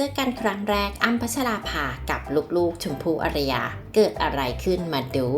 เจอกันครั้งแรกอ้ำพัชราภากับลูกๆชมพู่อารยา เกิดอะไรขึ้นมาดู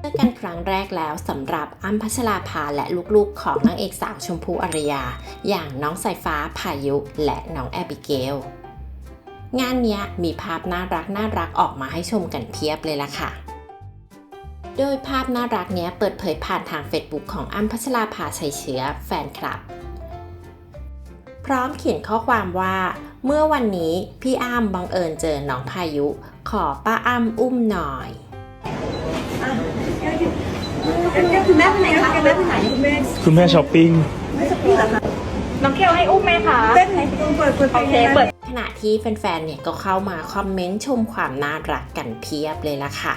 เจอกันครั้งแรกแล้วสำหรับอ้ำพัชราภาและลูกๆ ของนางเอกสาวชมพู่อารยา อย่างน้องสายฟ้าพายุและน้องแอบิเกลงานนี้มีภาพน่ารักน่ารักออกมาให้ชมกันเพียบเลยล่ะค่ะ โดยภาพน่ารักนี้เปิดเผยผ่านทาง Facebook ของอ้ำพัชราภาชัยเชื้อแฟนคลับ พร้อมเขียนข้อความว่า เมื่อวันนี้พี่อ้ำบังเอิญเจอน้องพายุ ขอป้าอ้ำอุ้มหน่อยคุณแม่ไปไหนคะคุณแม่ไปไหนคุณแม่คุณแม่ช้อปปิ้งไม่สปีเหรอคะน้องเคลให้อุ้มไหมคะเต้นไหนเปิดเปิดโอเคเปิดขณะที่แฟนๆเนี่ยก็เข้ามาคอมเมนต์ชมความน่ารักกันเพียบเลยล่ะค่ะ